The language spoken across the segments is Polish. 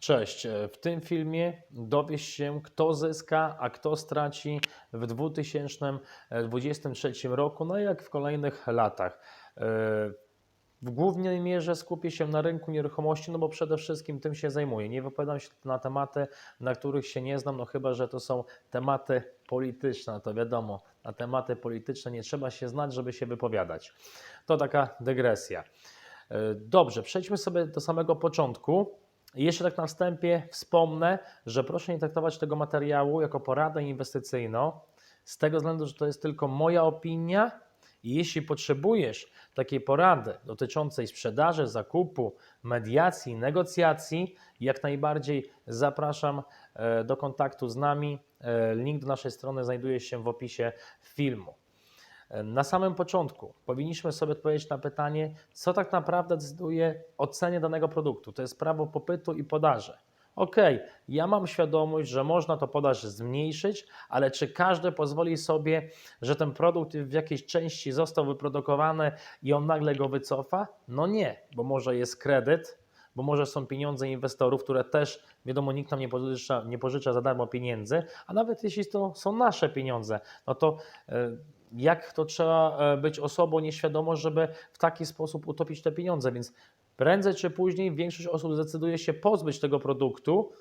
Cześć. W tym filmie dowiesz się, kto zyska, a kto straci w 2023 roku, no i jak w kolejnych latach. E, W głównej mierze skupię się na rynku nieruchomości, no bo przede wszystkim tym się zajmuję. Nie wypowiadam się na tematy, na których się nie znam, no chyba, że to są tematy polityczne, to wiadomo, na tematy polityczne nie trzeba się znać, żeby się wypowiadać. To taka dygresja. E, Dobrze, przejdźmy sobie do samego początku. Jeszcze tak na wstępie wspomnę, że proszę nie traktować tego materiału jako poradę inwestycyjną, z tego względu, że to jest tylko moja opinia. I jeśli potrzebujesz takiej porady dotyczącej sprzedaży, zakupu, mediacji, negocjacji, jak najbardziej zapraszam e, do kontaktu z nami. E, Link do naszej strony znajduje się w opisie filmu. Na samym początku powinniśmy sobie odpowiedzieć na pytanie, co tak naprawdę decyduje o cenie danego produktu. To jest prawo popytu i podaży. Ok, ja mam świadomość, że można to podaż zmniejszyć, ale czy każdy pozwoli sobie, że ten produkt w jakiejś części został wyprodukowany i on nagle go wycofa? No nie, bo może jest kredyt, bo może są pieniądze inwestorów, które też, wiadomo, nikt nam nie pożycza, nie pożycza za darmo pieniędzy, a nawet jeśli to są nasze pieniądze, no to e, jak to trzeba e, być osobą nieświadomą, żeby w taki sposób utopić te pieniądze, więc prędzej czy później większość osób zdecyduje się pozbyć tego produktu,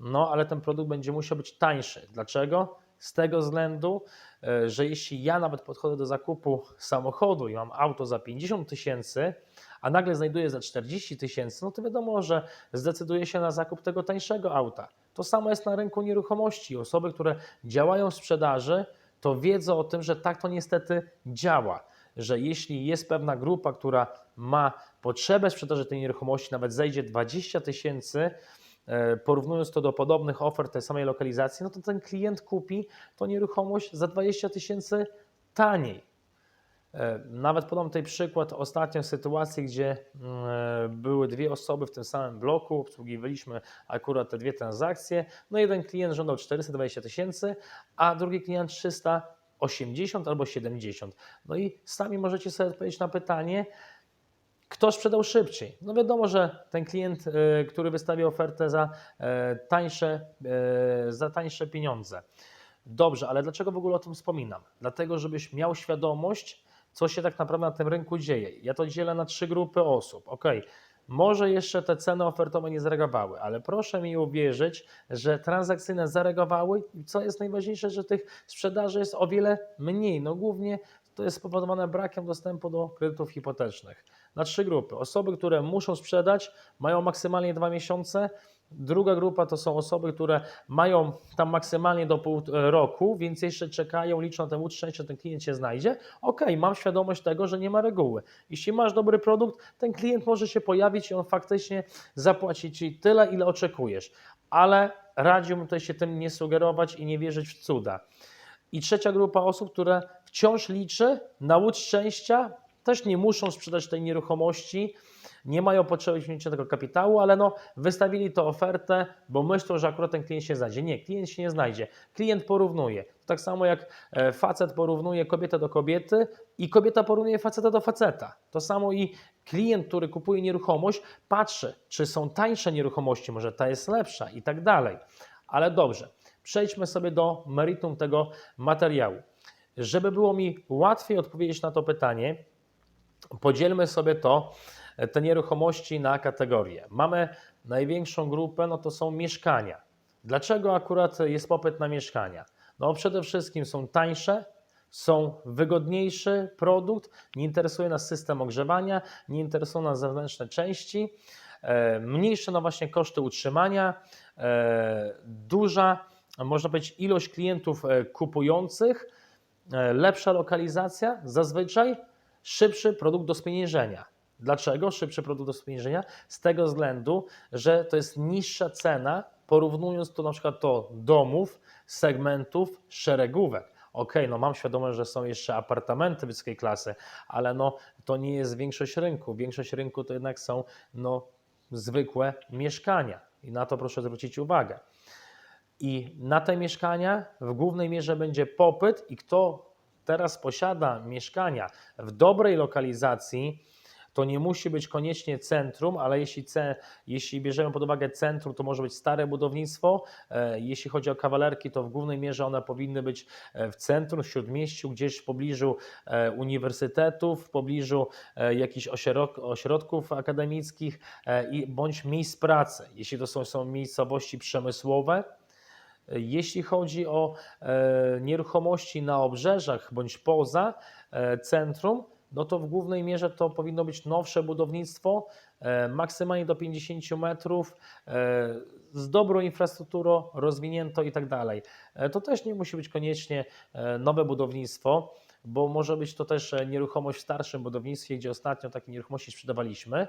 no ale ten produkt będzie musiał być tańszy. Dlaczego? Z tego względu, e, że jeśli ja nawet podchodzę do zakupu samochodu i mam auto za 50 tysięcy, a nagle znajduję za 40 tysięcy, no to wiadomo, że zdecyduję się na zakup tego tańszego auta. To samo jest na rynku nieruchomości. Osoby, które działają w sprzedaży, to wiedzą o tym, że tak to niestety działa. Że jeśli jest pewna grupa, która ma potrzebę sprzedaży tej nieruchomości, nawet zejdzie 20 tysięcy, e, porównując to do podobnych ofert tej samej lokalizacji, no to ten klient kupi tą nieruchomość za 20 tysięcy taniej. E, Nawet podam tutaj przykład ostatnio sytuacji, gdzie mm, były dwie osoby w tym samym bloku, obsługiwaliśmy akurat te dwie transakcje. No jeden klient żądał 420 tysięcy, a drugi klient 380 albo 70. No i sami możecie sobie odpowiedzieć na pytanie, kto sprzedał szybciej? No wiadomo, że ten klient, e, który wystawił ofertę za e, tańsze, e, za tańsze pieniądze. Dobrze, ale dlaczego w ogóle o tym wspominam? Dlatego, żebyś miał świadomość, co się tak naprawdę na tym rynku dzieje. Ja to dzielę na trzy grupy osób. Ok, może jeszcze te ceny ofertowe nie zareagowały, ale proszę mi uwierzyć, że transakcyjne zareagowały i co jest najważniejsze, że tych sprzedaży jest o wiele mniej. No głównie to jest spowodowane brakiem dostępu do kredytów hipotecznych. Na trzy grupy. Osoby, które muszą sprzedać, mają maksymalnie dwa miesiące. Druga grupa to są osoby, które mają tam maksymalnie do pół roku, więc jeszcze czekają, liczą na ten łód szczęścia, ten klient się znajdzie. Ok, mam świadomość tego, że nie ma reguły. Jeśli masz dobry produkt, ten klient może się pojawić i on faktycznie zapłaci ci tyle, ile oczekujesz. Ale radziłbym tutaj się tym nie sugerować i nie wierzyć w cuda. I trzecia grupa osób, które wciąż liczy na łód szczęścia, też nie muszą sprzedać tej nieruchomości, nie mają potrzeby wzięcia tego kapitału, ale no wystawili to ofertę, bo myślą, że akurat ten klient się znajdzie. Nie, klient się nie znajdzie. Klient porównuje. Tak samo jak e, facet porównuje kobietę do kobiety i kobieta porównuje faceta do faceta. To samo i klient, który kupuje nieruchomość, patrzy, czy są tańsze nieruchomości, może ta jest lepsza i tak dalej. Ale dobrze, przejdźmy sobie do meritum tego materiału. Żeby było mi łatwiej odpowiedzieć na to pytanie, podzielmy sobie to, te nieruchomości na kategorie. Mamy największą grupę, no to są mieszkania. Dlaczego akurat jest popyt na mieszkania? No przede wszystkim są tańsze, są wygodniejszy produkt, nie interesuje nas system ogrzewania, nie interesują nas zewnętrzne części, e, mniejsze no właśnie koszty utrzymania, e, duża, można powiedzieć, ilość klientów e, kupujących, lepsza lokalizacja, zazwyczaj szybszy produkt do spieniężenia. Dlaczego szybszy produkt do spieniężenia? Z tego względu, że to jest niższa cena, porównując to na przykład do domów, segmentów, szeregówek. Ok, no mam świadomość, że są jeszcze apartamenty wysokiej klasy, ale no to nie jest większość rynku. Większość rynku to jednak są no, zwykłe mieszkania i na to proszę zwrócić uwagę. I na te mieszkania w głównej mierze będzie popyt i kto teraz posiada mieszkania w dobrej lokalizacji, to nie musi być koniecznie centrum, ale jeśli, ce, jeśli bierzemy pod uwagę centrum, to może być stare budownictwo. E, Jeśli chodzi o kawalerki, to w głównej mierze one powinny być e, w centrum, w śródmieściu, gdzieś w pobliżu e, uniwersytetów, w pobliżu jakichś ośrodk, ośrodków akademickich i bądź miejsc pracy, jeśli to są, są miejscowości przemysłowe. Jeśli chodzi o nieruchomości na obrzeżach bądź poza centrum, no to w głównej mierze to powinno być nowsze budownictwo, e, maksymalnie do 50 metrów, e, z dobrą infrastrukturą, rozwinięto i tak dalej. E, To też nie musi być koniecznie nowe budownictwo, bo może być to też nieruchomość w starszym budownictwie, gdzie ostatnio takie nieruchomości sprzedawaliśmy,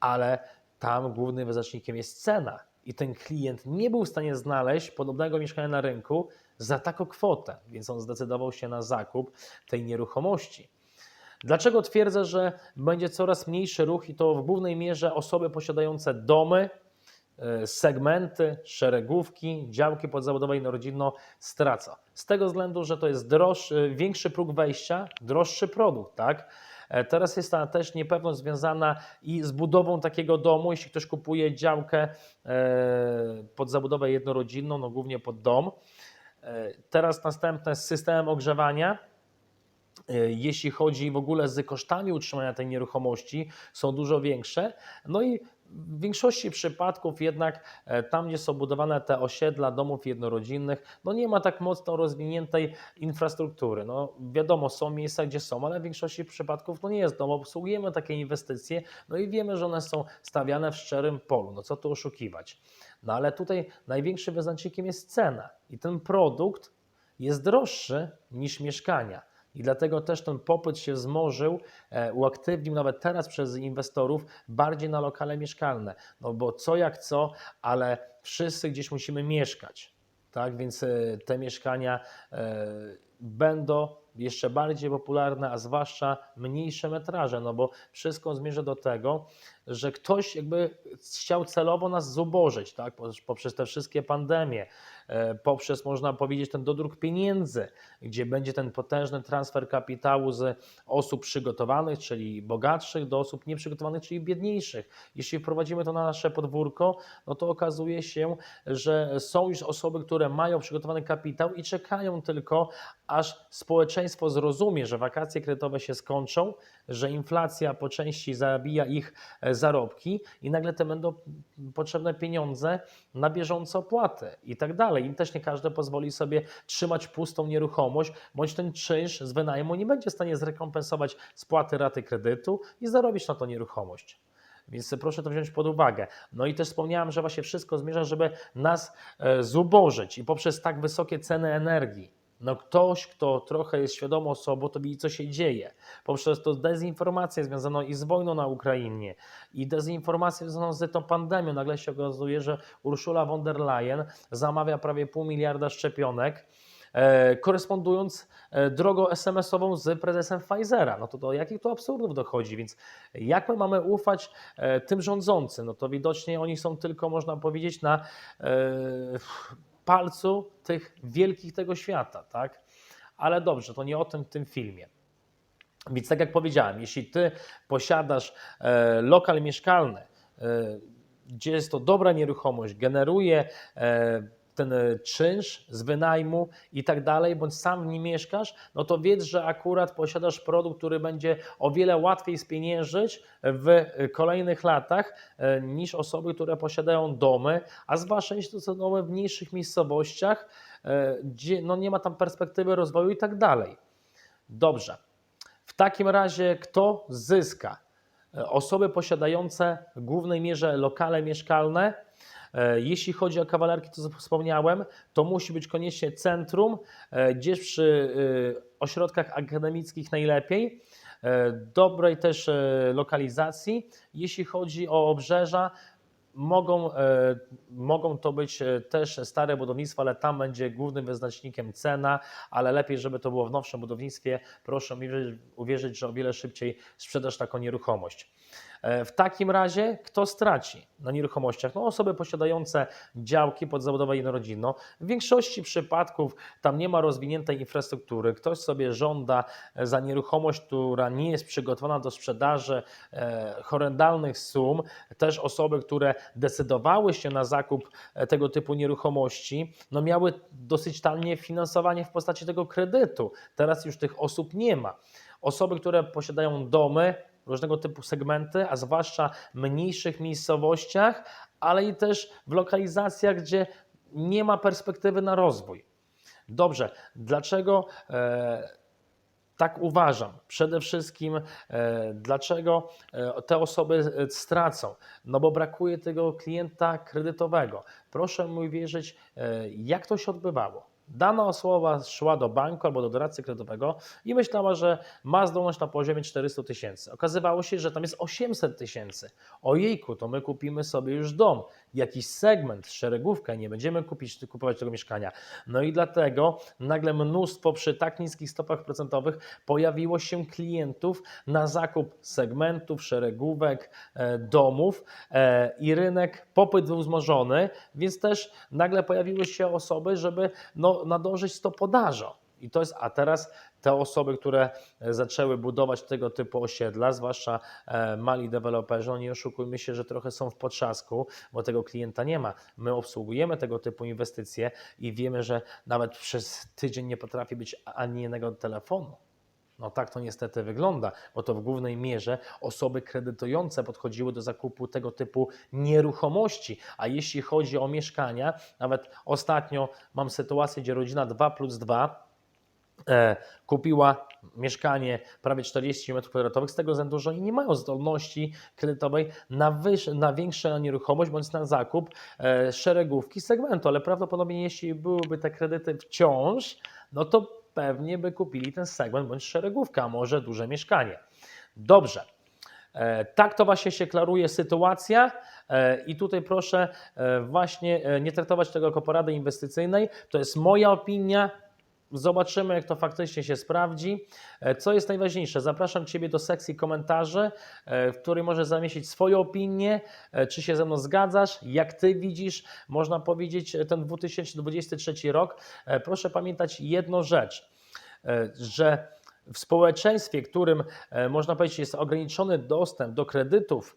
ale tam głównym wyznacznikiem jest cena. I ten klient nie był w stanie znaleźć podobnego mieszkania na rynku za taką kwotę, więc on zdecydował się na zakup tej nieruchomości. Dlaczego twierdzę, że będzie coraz mniejszy ruch i to w głównej mierze osoby posiadające domy, e, segmenty, szeregówki, działki podzabudowe i rodzinno straca. Z tego względu, że to jest droższy, większy próg wejścia, droższy produkt, tak? E, Teraz jest ta też niepewność związana i z budową takiego domu. Jeśli ktoś kupuje działkę e, pod zabudowę jednorodzinną, no głównie pod dom. E, Teraz następne z systemem ogrzewania. E, Jeśli chodzi w ogóle z kosztami utrzymania tej nieruchomości, są dużo większe. No i w większości przypadków jednak e, tam, gdzie są budowane te osiedla domów jednorodzinnych, no nie ma tak mocno rozwiniętej infrastruktury. No wiadomo, są miejsca, gdzie są, ale w większości przypadków no nie jest dom. Obsługujemy takie inwestycje, no i wiemy, że one są stawiane w szczerym polu. No co tu oszukiwać? No ale tutaj największym wyznacznikiem jest cena i ten produkt jest droższy niż mieszkania. I dlatego też ten popyt się wzmożył, e, uaktywnił nawet teraz przez inwestorów bardziej na lokale mieszkalne. No bo co jak co, ale wszyscy gdzieś musimy mieszkać. Tak, więc e, te mieszkania e, będą jeszcze bardziej popularne, a zwłaszcza mniejsze metraże, no bo wszystko zmierza do tego, że ktoś jakby chciał celowo nas zubożyć, tak, poprzez te wszystkie pandemie, poprzez można powiedzieć ten dodruk pieniędzy, gdzie będzie ten potężny transfer kapitału z osób przygotowanych, czyli bogatszych, do osób nieprzygotowanych, czyli biedniejszych. Jeśli wprowadzimy to na nasze podwórko, no to okazuje się, że są już osoby, które mają przygotowany kapitał i czekają tylko, aż społeczeństwo zrozumie, że wakacje kredytowe się skończą, że inflacja po części zabija ich e, zarobki i nagle te będą potrzebne pieniądze na bieżące opłaty i tak dalej. I też nie każdy pozwoli sobie trzymać pustą nieruchomość, bądź ten czynsz z wynajmu nie będzie w stanie zrekompensować spłaty raty kredytu i zarobić na to nieruchomość. Więc proszę to wziąć pod uwagę. No i też wspomniałem, że właśnie wszystko zmierza, żeby nas e, zubożyć i poprzez tak wysokie ceny energii. No ktoś, kto trochę jest świadomą osobą, to widzi, co się dzieje. Poprzez to dezinformację związaną i z wojną na Ukrainie, i dezinformację związaną z tą pandemią. Nagle się okazuje, że Ursula von der Leyen zamawia prawie pół miliarda szczepionek, e, korespondując e, drogą SMS-ową z prezesem Pfizera. No to do jakich to absurdów dochodzi? Więc jak my mamy ufać e, tym rządzącym? No to widocznie oni są tylko, można powiedzieć, na palcu tych wielkich tego świata, tak? Ale dobrze, to nie o tym w tym filmie. Więc tak jak powiedziałem, jeśli ty posiadasz e, lokal mieszkalny, e, gdzie jest to dobra nieruchomość, generuje e, ten e, czynsz z wynajmu i tak dalej, bądź sam w nim mieszkasz, no to wiedz, że akurat posiadasz produkt, który będzie o wiele łatwiej spieniężyć w e, kolejnych latach e, niż osoby, które posiadają domy, a zwłaszcza jeśli to są domy w mniejszych miejscowościach, gdzie no nie ma tam perspektywy rozwoju i tak dalej. Dobrze. W takim razie kto zyska? Osoby posiadające w głównej mierze lokale mieszkalne. E, Jeśli chodzi o kawalerki, to wspomniałem, to musi być koniecznie centrum, e, gdzieś przy e, ośrodkach akademickich najlepiej, dobrej też lokalizacji. Jeśli chodzi o obrzeża, mogą, mogą to być też stare budownictwa, ale tam będzie głównym wyznacznikiem cena, ale lepiej, żeby to było w nowszym budownictwie. Proszę mi wierzyć- uwierzyć, że o wiele szybciej sprzedasz taką nieruchomość. E, W takim razie kto straci na nieruchomościach? No osoby posiadające działki podzabudowe jednorodzinną. W większości przypadków tam nie ma rozwiniętej infrastruktury. Ktoś sobie żąda e, za nieruchomość, która nie jest przygotowana do sprzedaży e, horrendalnych sum. Też osoby, które decydowały się na zakup tego typu nieruchomości, no miały dosyć tanie finansowanie w postaci tego kredytu. Teraz już tych osób nie ma. Osoby, które posiadają domy, różnego typu segmenty, a zwłaszcza mniejszych miejscowościach, ale i też w lokalizacjach, gdzie nie ma perspektywy na rozwój. Dobrze, dlaczego e, tak uważam? Przede wszystkim, e, dlaczego e, te osoby e, stracą? No bo brakuje tego klienta kredytowego. Proszę mi wierzyć, e, jak to się odbywało. Dana osoba szła do banku albo do doradcy kredytowego i myślała, że ma zdolność na poziomie 400 tysięcy. Okazywało się, że tam jest 800 tysięcy. Ojejku, to my kupimy sobie już dom, jakiś segment, szeregówkę, nie będziemy kupić, kupować tego mieszkania. No i dlatego nagle mnóstwo przy tak niskich stopach procentowych pojawiło się klientów na zakup segmentów, szeregówek, e, domów e, i rynek, popyt był wzmożony, więc też nagle pojawiły się osoby, żeby no, nadążyć z to podażą. I to jest, a teraz te osoby, które e, zaczęły budować tego typu osiedla, zwłaszcza e, mali deweloperzy, no nie oszukujmy się, że trochę są w potrzasku, bo tego klienta nie ma. My obsługujemy tego typu inwestycje i wiemy, że nawet przez tydzień nie potrafi być ani jednego telefonu. No tak to niestety wygląda, bo to w głównej mierze osoby kredytujące podchodziły do zakupu tego typu nieruchomości. A jeśli chodzi o mieszkania, nawet ostatnio mam sytuację, gdzie rodzina 2 plus 2 e, kupiła mieszkanie prawie 40 m2 z tego względu, że oni nie mają zdolności kredytowej na, wyż, na większą nieruchomość bądź na zakup e, szeregówki segmentu, ale prawdopodobnie jeśli byłyby te kredyty wciąż, no to pewnie by kupili ten segment bądź szeregówkę, a może duże mieszkanie. Dobrze. E, Tak to właśnie się klaruje sytuacja e, i tutaj proszę e, właśnie e, nie traktować tego jako porady inwestycyjnej. To jest moja opinia. Zobaczymy, jak to faktycznie się sprawdzi. E, Co jest najważniejsze? Zapraszam Ciebie do sekcji komentarzy, e, w której możesz zamieścić swoją opinię, e, czy się ze mną zgadzasz, jak Ty widzisz, można powiedzieć, ten 2023 rok. Proszę pamiętać jedną rzecz, że w społeczeństwie, którym można powiedzieć jest ograniczony dostęp do kredytów,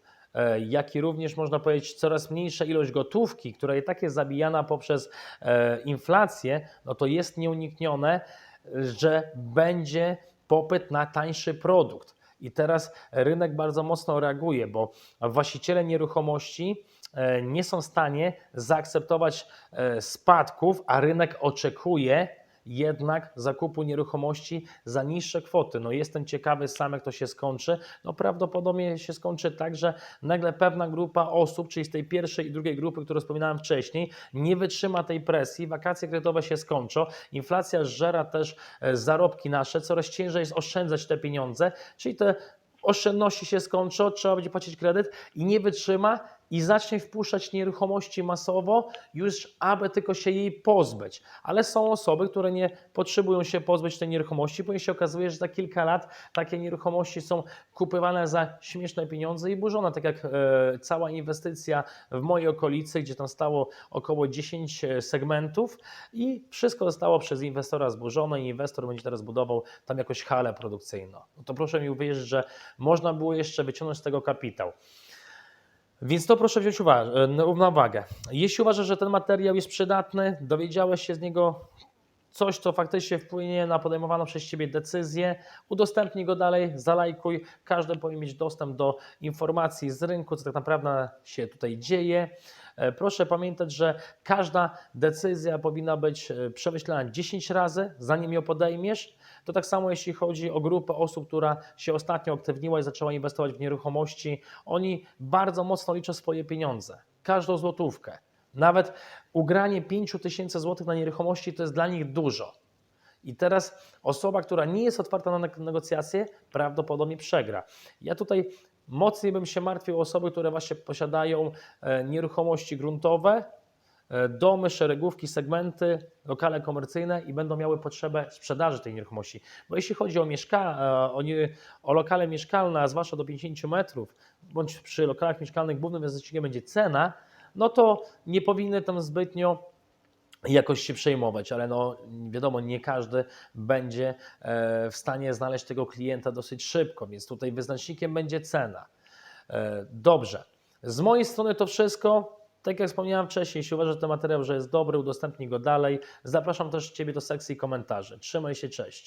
jak i również można powiedzieć coraz mniejsza ilość gotówki, która i tak jest zabijana poprzez e, inflację, no to jest nieuniknione, że będzie popyt na tańszy produkt. I teraz rynek bardzo mocno reaguje, bo właściciele nieruchomości e, nie są w stanie zaakceptować e, spadków, a rynek oczekuje jednak zakupu nieruchomości za niższe kwoty. No jestem ciekawy sam, jak to się skończy. No prawdopodobnie się skończy tak, że nagle pewna grupa osób, czyli z tej pierwszej i drugiej grupy, którą wspominałem wcześniej, nie wytrzyma tej presji, wakacje kredytowe się skończą, inflacja zżera też e, zarobki nasze, coraz ciężej jest oszczędzać te pieniądze, czyli te oszczędności się skończą, trzeba będzie płacić kredyt i nie wytrzyma i zacznie wpuszczać nieruchomości masowo, już aby tylko się jej pozbyć. Ale są osoby, które nie potrzebują się pozbyć tej nieruchomości, bo się okazuje, że za kilka lat takie nieruchomości są kupywane za śmieszne pieniądze i burzone, tak jak e, cała inwestycja w mojej okolicy, gdzie tam stało około 10 segmentów i wszystko zostało przez inwestora zburzone i inwestor będzie teraz budował tam jakąś halę produkcyjną. No to proszę mi uwierzyć, że można było jeszcze wyciągnąć z tego kapitał. Więc to proszę wziąć uwa- na uwagę. Jeśli uważasz, że ten materiał jest przydatny, dowiedziałeś się z niego coś, co faktycznie wpłynie na podejmowaną przez Ciebie decyzję, udostępnij go dalej, zalajkuj. Każdy powinien mieć dostęp do informacji z rynku, co tak naprawdę się tutaj dzieje. E, Proszę pamiętać, że każda decyzja powinna być e, przemyślana 10 razy, zanim ją podejmiesz. To tak samo jeśli chodzi o grupę osób, która się ostatnio aktywniła i zaczęła inwestować w nieruchomości. Oni bardzo mocno liczą swoje pieniądze, każdą złotówkę. Nawet ugranie 5 tysięcy złotych na nieruchomości to jest dla nich dużo. I teraz osoba, która nie jest otwarta na neg- negocjacje, prawdopodobnie przegra. Ja tutaj mocniej bym się martwił o osoby, które właśnie posiadają e, nieruchomości gruntowe domy, szeregówki, segmenty, lokale komercyjne i będą miały potrzebę sprzedaży tej nieruchomości. Bo jeśli chodzi o, mieszka- e, o, nie, o lokale mieszkalne, a zwłaszcza do 50 metrów, bądź przy lokalach mieszkalnych głównym wyznacznikiem będzie cena, no to nie powinny tam zbytnio jakoś się przejmować, ale no wiadomo, nie każdy będzie e, w stanie znaleźć tego klienta dosyć szybko, więc tutaj wyznacznikiem będzie cena. E, Dobrze. Z mojej strony to wszystko. Tak jak wspomniałem wcześniej, jeśli uważasz, ten materiał że jest dobry, udostępnij go dalej. Zapraszam też Ciebie do sekcji komentarzy. Trzymaj się, cześć.